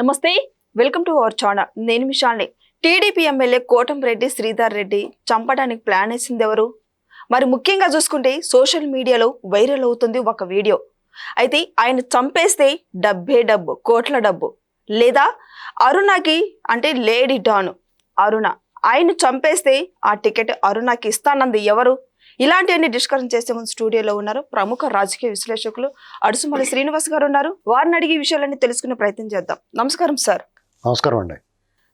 నమస్తే welcome to our channel. నేను మిషాల్ని టీడీపీ ఎమ్మెల్యే కోటంరెడ్డి శ్రీధర్ రెడ్డి చంపడానికి ప్లాన్ వేసింది ఎవరు? మరి ముఖ్యంగా చూసుకుంటే సోషల్ మీడియాలో వైరల్ అవుతుంది ఒక వీడియో. అయితే ఆయన చంపేస్తే డబ్బే డబ్బు కోట్ల డబ్బు. లేదా అరుణకి అంటే లేడీ డాను అరుణ. ఆయన చంపేస్తే ఆ టికెట్ అరుణకి ఇస్తానంది ఎవరు? ఇలాంటివన్నీ డిస్కషన్ చేసే ముందు స్టూడియోలో ఉన్నారు ప్రముఖ రాజకీయ విశ్లేషకులు అడుసుమల్లి శ్రీనివాస్ గారు ఉన్నారు. వారిని అడిగి విషయాలన్నీ తెలుసుకునే ప్రయత్నం చేద్దాం. నమస్కారం సార్. నమస్కారం అండి.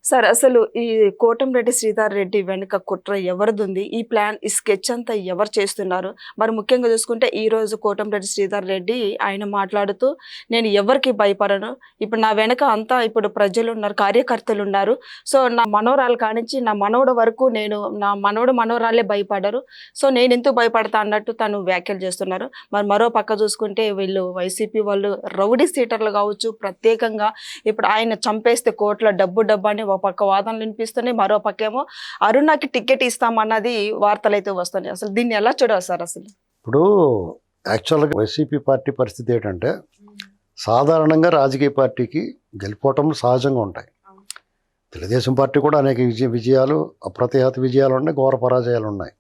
సార్ అసలు ఈ కోటంరెడ్డి శ్రీధర్ రెడ్డి వెనుక కుట్ర ఎవరిది ఉంది ఈ ప్లాన్ ఈ స్కెచ్ అంతా ఎవరు చేస్తున్నారు? మరి ముఖ్యంగా చూసుకుంటే ఈ రోజు కోటంరెడ్డి శ్రీధర్ రెడ్డి ఆయన మాట్లాడుతూ నేను ఎవరికి భయపడను? ఇప్పుడు నా వెనక అంతా ఇప్పుడు ప్రజలు ఉన్నారు కార్యకర్తలు ఉన్నారు సో నా మనోరాలు కానించి నా మనవడు వరకు నేను నా మనవడు మనోరాలే భయపడరు. సో నేను ఎందుకు భయపడతా? అన్నట్టు తను వ్యాఖ్యలు చేస్తున్నారు. మరి మరో పక్క చూసుకుంటే వీళ్ళు వైసీపీ వాళ్ళు రౌడీ సీటర్లు కావచ్చు ప్రత్యేకంగా ఇప్పుడు ఆయన చంపేస్తే కోట్ల డబ్బు డబ్బు అని పక్క వాదనలు వినిపిస్తున్నాయి మరో పక్క ఏమో అరుణాకి టికెట్ ఇస్తామన్నది వార్తలు అయితే వస్తున్నాయి. అసలు దీన్ని ఎలా చూడాలి సార్ అసలు? ఇప్పుడు యాక్చువల్గా వైసీపీ పార్టీ పరిస్థితి ఏంటంటే సాధారణంగా రాజకీయ పార్టీకి గెలిపోవటం సహజంగా ఉంటాయి. తెలుగుదేశం పార్టీ కూడా అనేక విజయ విజయాలు అప్రతిహత విజయాలు ఉన్నాయి ఘోర పరాజయాలు ఉన్నాయి.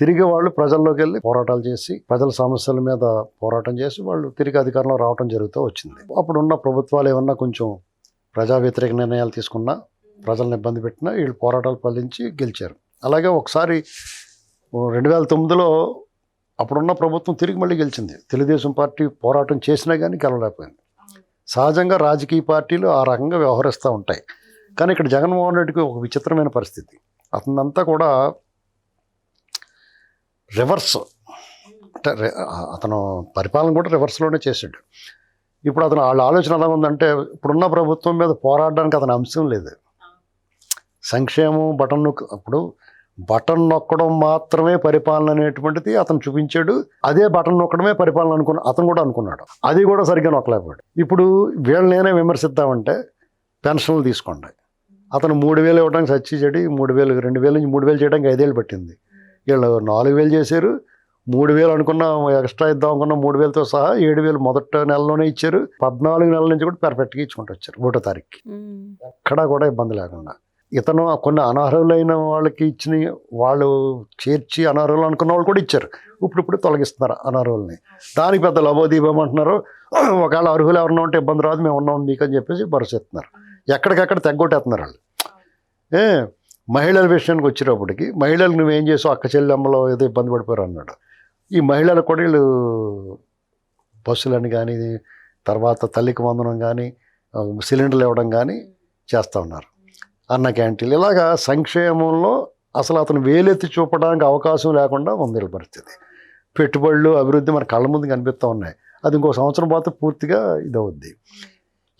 తిరిగి వాళ్ళు ప్రజల్లోకి వెళ్ళి పోరాటాలు చేసి ప్రజల సమస్యల మీద పోరాటం చేసి వాళ్ళు తిరిగి అధికారంలో రావడం జరుగుతూ వచ్చింది. అప్పుడున్న ప్రభుత్వాలు ఏమన్నా కొంచెం ప్రజా వ్యతిరేక నిర్ణయాలు తీసుకున్నా ప్రజలను ఇబ్బంది పెట్టినా వీళ్ళు పోరాటాలు ఫలించి గెలిచారు. అలాగే ఒకసారి రెండు వేల తొమ్మిదిలో అప్పుడున్న ప్రభుత్వం తిరిగి మళ్ళీ గెలిచింది. తెలుగుదేశం పార్టీ పోరాటం చేసినా కానీ గెలవలేకపోయింది. సహజంగా రాజకీయ పార్టీలు ఆ రకంగా వ్యవహరిస్తూ ఉంటాయి. కానీ ఇక్కడ జగన్మోహన్ రెడ్డికి ఒక విచిత్రమైన పరిస్థితి. అతనంతా కూడా రివర్స్ అంటే అతను పరిపాలన కూడా రివర్స్లోనే చేసాడు. ఇప్పుడు అతను వాళ్ళ ఆలోచన ఎలా ఉందంటే ఇప్పుడున్న ప్రభుత్వం మీద పోరాడడానికి అతని అంశం లేదు. సంక్షేమం బటన్ నొక్కు అప్పుడు బటన్ నొక్కడం మాత్రమే పరిపాలన అనేటువంటిది అతను చూపించాడు. అదే బటన్ నొక్కడమే పరిపాలన అనుకున్న అతను కూడా అనుకున్నాడు. అది కూడా సరిగ్గా నొక్కలేకపోయాడు. ఇప్పుడు వీళ్ళనేనే విమర్శిద్దామంటే పెన్షన్లు తీసుకోండి. అతను మూడు వేలు ఇవ్వడానికి సచ్చి చెడి మూడు వేలు రెండు వేలు నుంచి మూడు వేలు చేయడానికి ఐదేళ్ళు పట్టింది. వీళ్ళు నాలుగు వేలు చేశారు మూడు వేలు అనుకున్న ఎక్స్ట్రా ఇద్దాం అనుకున్న మూడు వేలతో సహా ఏడు వేలు మొదట నెలలోనే ఇచ్చారు. పద్నాలుగు నెలల నుంచి కూడా పర్ఫెక్ట్గా ఇచ్చుకుంటూ వచ్చారు ఒకటో తారీఖుకి. ఎక్కడా కూడా ఇబ్బంది లేకుండా. ఇతను కొన్ని అనర్హులైన వాళ్ళకి ఇచ్చిన వాళ్ళు చేర్చి అనర్హులు అనుకున్న వాళ్ళు కూడా ఇచ్చారు. ఇప్పుడు ఇప్పుడు తొలగిస్తున్నారు అనర్హుల్ని. దానికి పెద్ద లభోదీపం అంటున్నారు. ఒకవేళ అర్హులు ఎవరన్నా ఉంటే ఇబ్బంది రాదు మేము ఉన్నాం మీకు అని చెప్పేసి భరోసేస్తున్నారు. ఎక్కడికక్కడ తెగ్గొట్టేస్తున్నారు వాళ్ళు. ఏ మహిళల విషయానికి వచ్చేటప్పటికి మహిళలు నువ్వేం చేసావు అక్క చెల్లెమ్మలో ఏదో ఇబ్బంది పడిపోయారు అన్నాడు. ఈ మహిళలు కూడా వీళ్ళు బస్సులని కానీ తర్వాత తల్లికి వందనం కానీ సిలిండర్లు ఇవ్వడం కానీ చేస్తూ ఉన్నారు. అన్న క్యాంటీన్లు ఇలాగా సంక్షేమంలో అసలు అతను వేలెత్తి చూపడానికి అవకాశం లేకుండా ఉంది పరిస్థితి. పెట్టుబడులు అభివృద్ధి మన కళ్ళ ముందు కనిపిస్తూ ఉన్నాయి. అది ఇంకో సంవత్సరం పాత పూర్తిగా ఇదవుద్ది.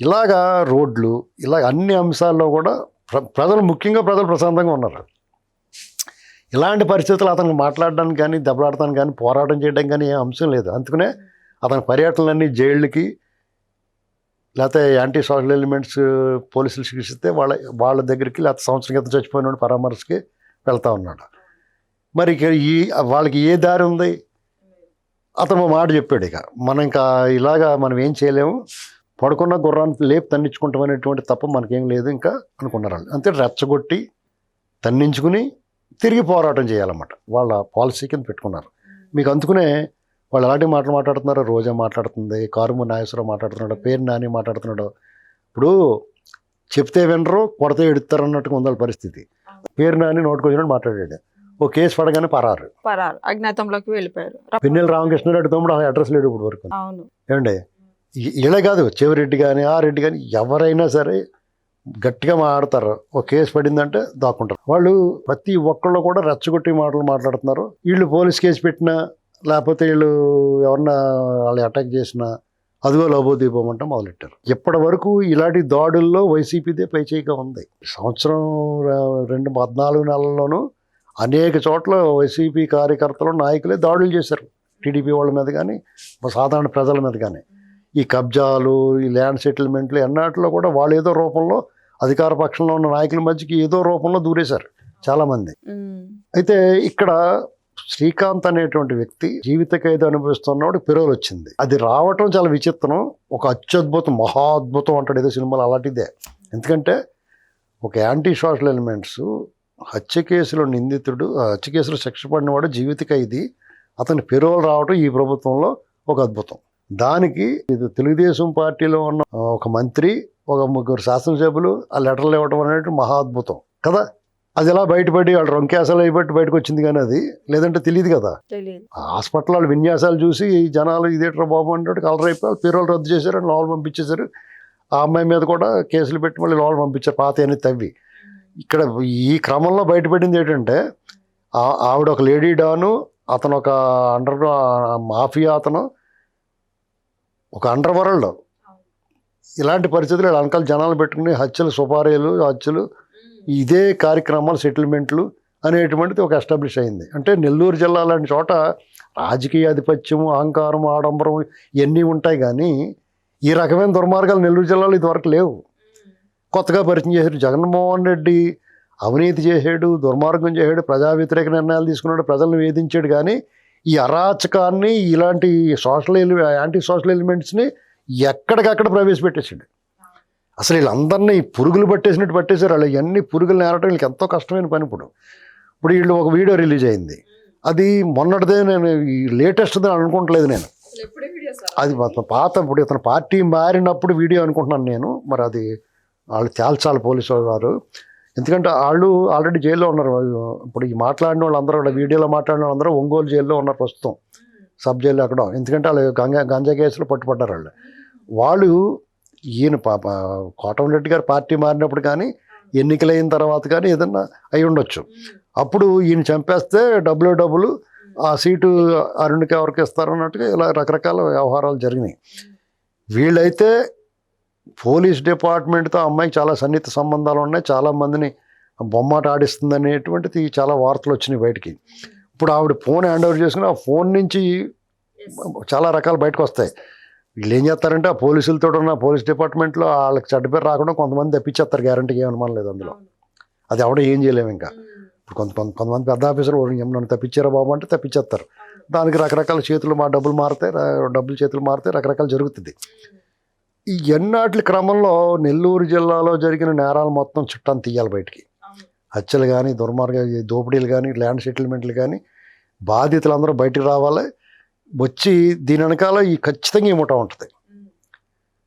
ఇలాగా రోడ్లు ఇలా అన్ని అంశాల్లో కూడా ప్ర ప్రజలు ముఖ్యంగా ప్రజలు ప్రశాంతంగా ఉన్నారు. ఇలాంటి పరిస్థితులు అతను మాట్లాడడానికి కానీ దెబ్బలాడటానికి కానీ పోరాటం చేయడం కానీ ఏం అంశం లేదు. అందుకనే అతని పర్యటనలన్నీ జైళ్ళకి లేకపోతే యాంటీ సోషల్ ఎలిమెంట్స్ పోలీసులు చికిత్సిస్తే వాళ్ళ వాళ్ళ దగ్గరికి లేకపోతే సంవత్సరం క్రితం చచ్చిపోయిన పరామర్శకి వెళ్తా ఉన్నాడు. మరి ఇక ఈ వాళ్ళకి ఏ దారి ఉంది? అతను మాట చెప్పాడు ఇక. మనం ఇంకా ఇలాగా మనం ఏం చేయలేము. పడుకున్న గుర్రాన్ని లేపు తన్నించుకుంటామనేటువంటి తప్ప మనకేం లేదు ఇంకా అనుకున్నారు వాళ్ళు. అంతే రెచ్చగొట్టి తన్నించుకుని తిరిగి పోరాటం చేయాలన్నమాట. వాళ్ళ పాలసీ కింద పెట్టుకున్నారు. మీకు అందుకునే వాళ్ళు ఎలాంటి మాటలు మాట్లాడుతున్నారు రోజా మాట్లాడుతుంది కారుము నాగేశ్వరరావు మాట్లాడుతున్నాడు పేరు నాని మాట్లాడుతున్నాడు. ఇప్పుడు చెప్తే వినరు కొడితే ఎడుతారు అన్నట్టుగా ఉండాలి పరిస్థితి. పేరు నాని నోటుకొచ్చినట్టు మాట్లాడాడు. ఓ కేసు పడగానే పరారు. పరారు. అజ్ఞాతంలోకి వెళ్ళిపోయారు. పిన్నెల రామకృష్ణారెడ్డి తమ్ముడు అడ్రస్ లేడు ఇప్పుడు వరకు. అవును. ఏమండి? ఇలా కాదు చెవిరెడ్డి కానీ ఆ రెడ్డి కానీ ఎవరైనా సరే గట్టిగా మాట్లాడతారు. ఒక కేసు పడిందంటే దాక్కుంటారు. వాళ్ళు ప్రతి ఒక్కళ్ళు కూడా రెచ్చగొట్టి మాటలు మాట్లాడుతున్నారు. వీళ్ళు పోలీస్ కేసు పెట్టినా లేకపోతే వీళ్ళు ఎవరన్నా వాళ్ళు అటాక్ చేసినా అదిగో లోబోదీపం అంటే మొదలెట్టారు. ఇప్పటి వరకు ఇలాంటి దాడుల్లో వైసీపీదే పైచేయిగా ఉంది. సంవత్సరం రెండు పద్నాలుగు నెలల్లోనూ అనేక చోట్ల వైసీపీ కార్యకర్తలు నాయకులే దాడులు చేశారు. టీడీపీ వాళ్ళ మీద కానీ సాధారణ ప్రజల మీద కానీ ఈ కబ్జాలు ఈ ల్యాండ్ సెటిల్మెంట్లు ఎన్నాటిలో కూడా వాళ్ళు ఏదో రూపంలో అధికార పక్షంలో ఉన్న నాయకుల మధ్యకి ఏదో రూపంలో దూరేశారు చాలామంది. అయితే ఇక్కడ శ్రీకాంత్ అనేటువంటి వ్యక్తి జీవిత ఖైదు అనుభవిస్తున్నప్పుడు పిరోల్ వచ్చింది అది రావటం చాలా విచిత్రం. ఒక అత్యద్భుతం మహాద్భుతం అంటాడు ఏదో సినిమాలు అలాంటిదే. ఎందుకంటే ఒక యాంటీ సోషల్ ఎలిమెంట్స్ హత్య కేసులో నిందితుడు ఆ హత్య కేసులో శిక్ష పడినవాడు జీవిత ఖైదీ. అతని పిరోల్ రావటం ఈ ప్రభుత్వంలో ఒక అద్భుతం. దానికి ఇది తెలుగుదేశం పార్టీలో ఉన్న ఒక మంత్రి ఒక ముగ్గురు శాసనసభ్యులు ఆ లెటర్లు ఇవ్వడం అనేది మహా అద్భుతం కదా? అది ఎలా బయటపడి వాళ్ళు రొంకేసాలు అయిబట్టి బయటకు వచ్చింది కానీ అది? లేదంటే తెలియదు కదా? హాస్పిటల్ వాళ్ళు విన్యాసాలు చూసి జనాలు ఇదేట్రా బాబు అంటే కలర్ అయిపోయి పేరోలు రద్దు చేశారు అని లోపల పంపించేశారు. ఆ అమ్మాయి మీద కూడా కేసులు పెట్టి మళ్ళీ లోపల పంపించారు పాత అని తవ్వి. ఇక్కడ ఈ క్రమంలో బయటపడింది ఏంటంటే ఆ- ఆవిడ ఒక లేడీ డాను అతను ఒక అండర్ మాఫియా అతను ఒక అండర్ వరల్డ్. ఇలాంటి పరిస్థితులు వీళ్ళ వెనకాల జనాలు పెట్టుకుని హత్యలు సుపారీలు హత్యలు ఇదే కార్యక్రమాలు సెటిల్మెంట్లు అనేటువంటిది ఒక ఎస్టాబ్లిష్ అయింది. అంటే నెల్లూరు జిల్లా లాంటి చోట రాజకీయ ఆధిపత్యం అహంకారం ఆడంబరం ఇవన్నీ ఉంటాయి కానీ ఈ రకమైన దుర్మార్గాలు నెల్లూరు జిల్లాలో ఇదివరకు లేవు. కొత్తగా పరిచయం చేశారు జగన్మోహన్ రెడ్డి అవినీతి చేసాడు దుర్మార్గం చేశాడు ప్రజా వ్యతిరేక నిర్ణయాలు తీసుకున్నాడు ప్రజలను వేధించాడు కానీ ఈ అరాచకాన్ని ఇలాంటి సోషల్ ఎలి యాంటీ సోషల్ ఎలిమెంట్స్ని ఎక్కడికక్కడ ప్రవేశపెట్టేసాడు అసలు వీళ్ళందరినీ పురుగులు పట్టేసినట్టు పట్టేశారు. వాళ్ళు ఇవన్నీ పురుగులు నేరటం వీళ్ళకి ఎంతో కష్టమైన పని ఇప్పుడు. ఇప్పుడు వీళ్ళు ఒక వీడియో రిలీజ్ అయింది. అది మొన్నటిదే నేను ఈ లేటెస్ట్ అని అనుకోవట్లేదు నేను. అది పాత ఇప్పుడు ఇతను పార్టీ మారినప్పుడు వీడియో అనుకుంటున్నాను నేను. మరి అది వాళ్ళు తేల్చాలి పోలీసు వారు. ఎందుకంటే వాళ్ళు ఆల్రెడీ జైల్లో ఉన్నారు. ఇప్పుడు ఈ మాట్లాడిన వాళ్ళందరూ కూడా వీడియోలో మాట్లాడిన వాళ్ళందరూ ఒంగోలు జైల్లో ఉన్నారు ప్రస్తుతం. సబ్ జైల్లో అక్కడ ఎందుకంటే వాళ్ళు గంజా గంజా కేసులో పట్టుబడ్డారు వాళ్ళు. వాళ్ళు ఈయన పాప కోటమిరెడ్డి గారు పార్టీ మారినప్పుడు కానీ ఎన్నికలైన తర్వాత కానీ ఏదన్నా అయి ఉండొచ్చు. అప్పుడు ఈయన చంపేస్తే డబ్బులు డబ్బులు ఆ సీటు అరుణ్కి ఎవరికి ఇస్తారన్నట్టుగా ఇలా రకరకాల వ్యవహారాలు జరిగినాయి. వీళ్ళైతే పోలీస్ డిపార్ట్మెంట్తో అమ్మాయికి చాలా సన్నిహిత సంబంధాలు ఉన్నాయి. చాలా మందిని బొమ్మాట ఆడిస్తుంది అనేటువంటిది చాలా వార్తలు వచ్చినాయి బయటికి. ఇప్పుడు ఆవిడ ఫోన్ హ్యాండ్ ఓవర్ చేసుకుని ఆ ఫోన్ నుంచి చాలా రకాలు బయటకు వస్తాయి. వీళ్ళు ఏం చేస్తారంటే ఆ పోలీసులతో ఉన్న పోలీస్ డిపార్ట్మెంట్లో వాళ్ళకి చెడ్డ పేరు రాకుండా కొంతమంది తప్పించేస్తారు గ్యారంటీకి ఏమనుమానం లేదు అందులో. అది ఎవడ ఏం చేయలేము ఇంకా. ఇప్పుడు కొంత కొంత- కొంతమంది పెద్ద ఆఫీసర్ నన్ను తప్పించారా బాబు అంటే తప్పించేస్తారు. దానికి రకరకాల చేతులు మా డబ్బులు మారుతాయి ర- డబ్బులు చేతులు మారుతాయి రకరకాలు జరుగుతుంది. ఈ ఎన్నాటి క్రమంలో నెల్లూరు జిల్లాలో జరిగిన నేరాలు మొత్తం చుట్టాన్ని తీయాలి బయటికి. హత్యలు కానీ దుర్మార్గ దోపిడీలు కానీ ల్యాండ్ సెటిల్మెంట్లు కానీ బాధితులందరూ బయటికి రావాలి. వచ్చి దీని వెనకాల ఈ ఖచ్చితంగా ఈ ముఠా ఉంటుంది.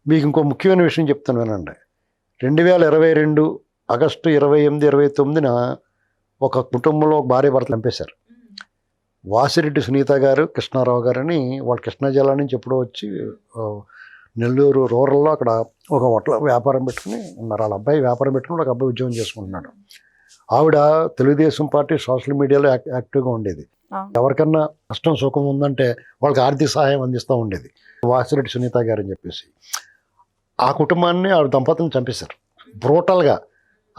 మీకు ఇంకో ముఖ్యమైన విషయం చెప్తాను వినండి. రెండు వేల ఇరవై రెండు ఆగస్టు ఇరవై ఎనిమిది ఇరవై తొమ్మిదిన ఒక కుటుంబంలో ఒక భార్య భర్త చంపేశారు. వాసిరెడ్డి సునీత గారు కృష్ణారావు గారని వాళ్ళు కృష్ణా జిల్లా నుంచి ఎప్పుడో వచ్చి నెల్లూరు రూరల్లో అక్కడ ఒక హోటల్ వ్యాపారం పెట్టుకుని ఉన్నారు. వాళ్ళ అబ్బాయి వ్యాపారం పెట్టుకుని ఒక అబ్బాయి ఉద్యోగం చేసుకుంటున్నాడు. ఆవిడ తెలుగుదేశం పార్టీ సోషల్ మీడియాలో యాక్- యాక్టివ్గా ఉండేది. ఎవరికన్నా కష్టం సుఖం ఉందంటే వాళ్ళకి ఆర్థిక సహాయం అందిస్తూ ఉండేది. వాసిరెడ్డి సునీత గారు అని చెప్పేసి. ఆ కుటుంబాన్ని ఆవిడ దంపతులను చంపేశారు. బ్రోటల్గా.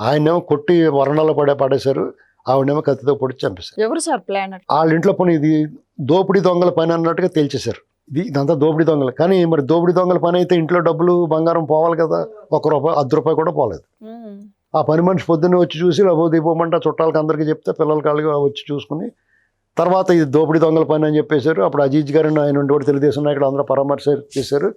ఆయనేమో కొట్టి వరణాల్లో పడే పడేశారు. ఆవిడేమో కత్తితో పొడి చంపేశారు. ఎవరు సార్ ప్లాన్? వాళ్ళ ఇంట్లో పని ఇది దోపిడీ దొంగల పని అన్నట్టుగా తేల్చేశారు. ఇది ఇదంతా దోపిడీ దొంగలు. కానీ మరి దోపిడీ దొంగల పని అయితే ఇంట్లో డబ్బులు బంగారం పోవాలి కదా. ఒక రూపాయి అర్ధ రూపాయి కూడా పోలేదు. ఆ పని మనిషి పొద్దున్నే వచ్చి చూసి లబో దీపోమంట చుట్టాలకి అందరికీ చెప్తే పిల్లల కాళ్ళకి వచ్చి చూసుకుని తర్వాత ఇది దోపిడీ దొంగల పని అని చెప్పేశారు. అప్పుడు అజీజ్ గారిని ఆయన ఉండి కూడా తెలుగుదేశం నాయకులు అందరూ పరామర్శ చేశారు.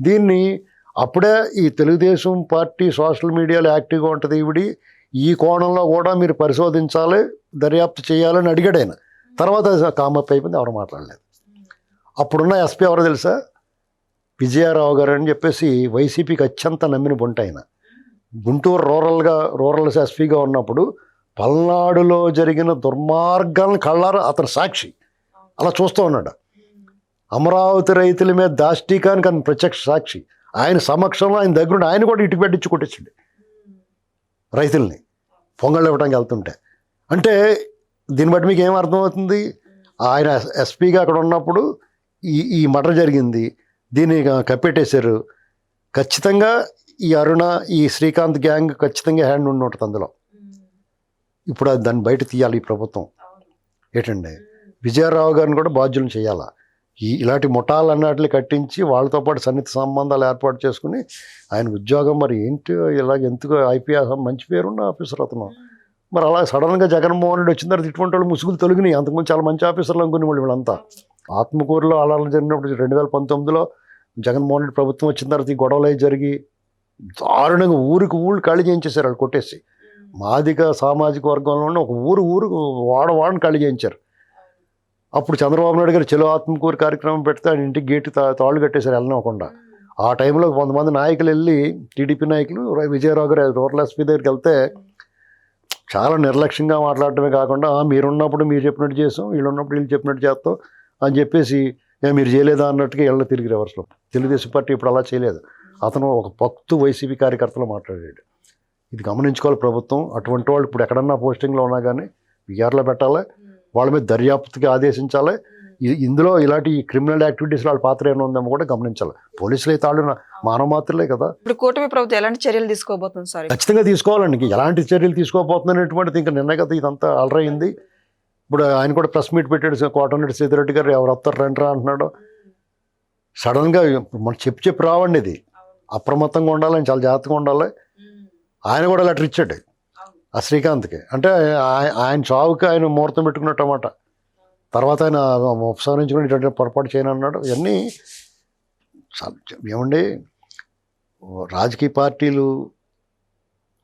దీన్ని అప్పుడే ఈ తెలుగుదేశం పార్టీ సోషల్ మీడియాలో యాక్టివ్గా ఉంటుంది ఈవిడి. ఈ కోణంలో కూడా మీరు పరిశోధించాలి దర్యాప్తు చేయాలని అడిగాడు ఆయన. తర్వాత కామప్ అయిపోయింది ఎవరు మాట్లాడలేదు. అప్పుడున్న ఎస్పీ ఎవరో తెలుసా? విజయారావు గారు అని చెప్పేసి వైసీపీకి అత్యంత నమ్మిన బొంట ఆయన. గుంటూరు రూరల్గా రూరల్ ఎస్పీగా ఉన్నప్పుడు పల్నాడులో జరిగిన దుర్మార్గాలను కళ్ళారు అతను సాక్షి. అలా చూస్తూ ఉన్నాడు. అమరావతి రైతుల మీద దాష్టీకానికి ఆయన ప్రత్యక్ష సాక్షి. ఆయన సమక్షంలో ఆయన దగ్గర ఆయన కూడా ఇటు పెట్టించి కొట్టించండి రైతుల్ని పొంగళ్ళు ఇవ్వడానికి వెళ్తుంటే. అంటే దీన్ని బట్టి మీకు ఏం అర్థమవుతుంది? ఆయన ఎస్పీగా అక్కడ ఉన్నప్పుడు ఈ ఈ మటర్ జరిగింది. దీన్ని కప్పెట్టేశారు. ఖచ్చితంగా ఈ అరుణ ఈ శ్రీకాంత్ గ్యాంగ్ ఖచ్చితంగా హ్యాండ్ ఉండి ఉంటుంది అందులో. ఇప్పుడు అది దాన్ని బయట తీయాలి ఈ ప్రభుత్వం. ఏంటండి? విజయరావు గారిని కూడా బాధ్యులను చేయాలా? ఈ ఇలాంటి ముఠాలన్నిటిని కట్టించి వాళ్ళతో పాటు సన్నిహిత సంబంధాలు ఏర్పాటు చేసుకుని ఆయన ఉద్యోగం మరి ఏంటి? ఇలాగ ఎందుకు ఐపీఎస్ మంచి పేరున్న ఆఫీసర్ అతను? మరి అలా సడన్గా జగన్మోహన్ రెడ్డి వచ్చిన తర్వాత ఇటువంటి వాళ్ళు ముసుగులు తొలగినాయి. అంతకుముందు చాలా మంచి ఆఫీసర్లు అనుకునే వాళ్ళు వీళ్ళంతా. ఆత్మకూరులో అలా జరిగినప్పుడు రెండు వేల పంతొమ్మిదిలో జగన్మోహన్ రెడ్డి ప్రభుత్వం వచ్చిన తర్వాత ఈ గొడవలు జరిగి దారుణంగా ఊరికి ఊళ్ళు ఖాళీ చేయించేశారు వాళ్ళు కొట్టేసి. మాదిక సామాజిక వర్గంలో ఒక ఊరు ఊరు వాడ వాడని ఖాళీ చేయించారు. అప్పుడు చంద్రబాబు నాయుడు గారు చెలో ఆత్మకూరు కార్యక్రమం పెడితే ఆయన ఇంటికి గేటు తా- తాళ్ళు కట్టేశారు వెళ్ళనివ్వకుండా ఆ టైంలో కొంతమంది నాయకులు వెళ్ళి టీడీపీ నాయకులు విజయరావు గారు రూరల్ ఎస్పీ దగ్గరికి వెళ్తే చాలా నిర్లక్ష్యంగా మాట్లాడటమే కాకుండా "ఆ, మీరున్నప్పుడు మీరు చెప్పినట్టు చేస్తాం వీళ్ళు ఉన్నప్పుడు వీళ్ళు చెప్పినట్టు చేస్తాం అని చెప్పేసి "ఏ, మీరు చేయలేదా అన్నట్టుగా ఎళ్ళ తిరిగి రివర్స్లో తెలుగుదేశం పార్టీ ఇప్పుడు అలా చేయలేదు. అతను ఒక భక్తు వైసీపీ కార్యకర్తలు మాట్లాడాడు. ఇది గమనించుకోవాలి ప్రభుత్వం. అటువంటి వాళ్ళు ఇప్పుడు ఎక్కడన్నా పోస్టింగ్లో ఉన్నా కానీ విఆర్లో పెట్టాలి. వాళ్ళ మీద దర్యాప్తుకి ఆదేశించాలి. ఇందులో ఇలాంటి క్రిమినల్ యాక్టివిటీస్ వాళ్ళ పాత్ర ఏమైనా ఉందేమో కూడా గమనించాలి. పోలీసులు అయితే వాళ్ళు మానవ మాత్రలే కదా. ఇప్పుడు కూటమి ప్రభుత్వం ఎలాంటి చర్యలు తీసుకోబోతుంది సార్? ఖచ్చితంగా తీసుకోవాలండి. ఎలాంటి చర్యలు తీసుకోబోతుందనేటువంటిది ఇంకా నిన్న కదా ఇదంతా అలరైంది ఇప్పుడు ఆయన కూడా ప్రెస్ మీట్ పెట్టాడు. కోటమిరెడ్డి సీతారెడ్డి గారు ఎవరు వస్తారు రండిరా అంటున్నాడు. సడన్గా మనం చెప్పి చెప్పి రావండి ఇది. అప్రమత్తంగా ఉండాలి. చాలా జాగ్రత్తగా ఉండాలి. ఆయన కూడా లెటర్ ఇచ్చాడు. ఆ శ్రీకాంత్కి. అంటే ఆయ- ఆయన చావుకి ఆయన ముహూర్తం పెట్టుకున్నట్టమాట. తర్వాత ఆయన ఉపసంహరించుకుని ఇటువంటి పొరపాటు చేయను అన్నాడు. ఇవన్నీ ఏమండి రాజకీయ పార్టీలు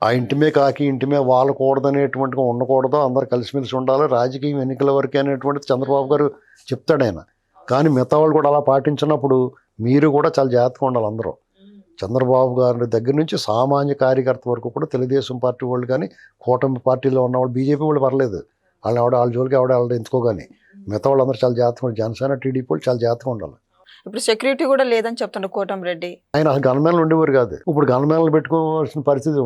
ఆ ఇంటిమే కాకి ఇంటిమే వాళ్ళకూడదు అనేటువంటిగా ఉండకూడదు. అందరు కలిసిమెలిసి ఉండాలి. రాజకీయం ఎన్నికల వరకే అనేటువంటిది చంద్రబాబు గారు చెప్తాడు ఆయన. కానీ మిగతా వాళ్ళు కూడా అలా పాటించినప్పుడు మీరు కూడా చాలా జాగ్రత్తగా ఉండాలి అందరూ. చంద్రబాబు గారి దగ్గర నుంచి సామాన్య కార్యకర్త వరకు కూడా తెలుగుదేశం పార్టీ వాళ్ళు కానీ కూటమి పార్టీలో ఉన్న వాళ్ళు బీజేపీ వాళ్ళు పర్లేదు. వాళ్ళు ఆవిడ వాళ్ళ జోలికి ఆవిడ వాళ్ళు ఎంచుకోగాని మిగతా వాళ్ళందరూ చాలా జాగ్రత్తగా ఉండాలి. జనసేన టీడీపీ వాళ్ళు చాలా జాగ్రత్తగా ఉండాలి. ఇప్పుడు సెక్యూరిటీ కూడా లేదని చెప్తున్నారు కోటం రెడ్డి. ఆయన అసలు గన్మేన్లు ఉండేవారు కాదు. ఇప్పుడు గన్మేన్లు పెట్టుకోవాల్సిన పరిస్థితి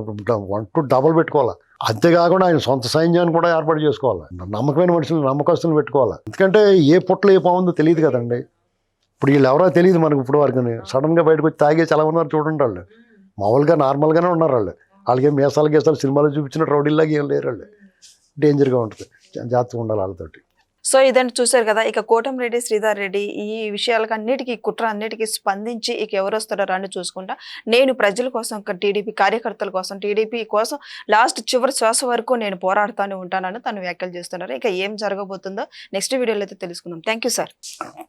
వన్ టు డబల్ పెట్టుకోవాలి? అంతేకాకుండా ఆయన సొంత సైన్యాన్ని కూడా ఏర్పాటు చేసుకోవాలి? నమ్మకమైన మనుషులు నమ్మకస్తులు పెట్టుకోవాలి? ఎందుకంటే ఏ పుట్టలో ఏ పాముందో తెలియదు కదండి. ఇప్పుడు వీళ్ళు ఎవరో తెలియదు మనకు ఇప్పుడు వరకు. సడన్గా బయటకు వచ్చి తాగే చాలా ఉన్నారు చూడండి వాళ్ళు. మామూలుగా నార్మల్గానే ఉన్నారు వాళ్ళు. వాళ్ళకి మీసాలు గీసాలు సినిమాలో చూపించిన రౌడీలాగా ఏం లేరు వాళ్ళు. డేంజర్గా ఉంటుంది. జాగ్రత్తగా ఉండాలి వాళ్ళతోటి. సో ఇదంటే చూశారు కదా ఇక కోటంరెడ్డి శ్రీధర్ రెడ్డి ఈ విషయాలకు అన్నిటికీ కుట్ర అన్నిటికీ స్పందించి ఇక ఎవరు వస్తారో రాని చూసుకుంటా. నేను ప్రజల కోసం టీడీపీ కార్యకర్తల కోసం టీడీపీ కోసం లాస్ట్ చివరి శ్వాస వరకు నేను పోరాడుతూనే ఉంటానని తను వ్యాఖ్యలు చేస్తున్నారు. ఇక ఏం జరగబోతుందో నెక్స్ట్ వీడియోలో అయితే తెలుసుకుందాం. Thank you sir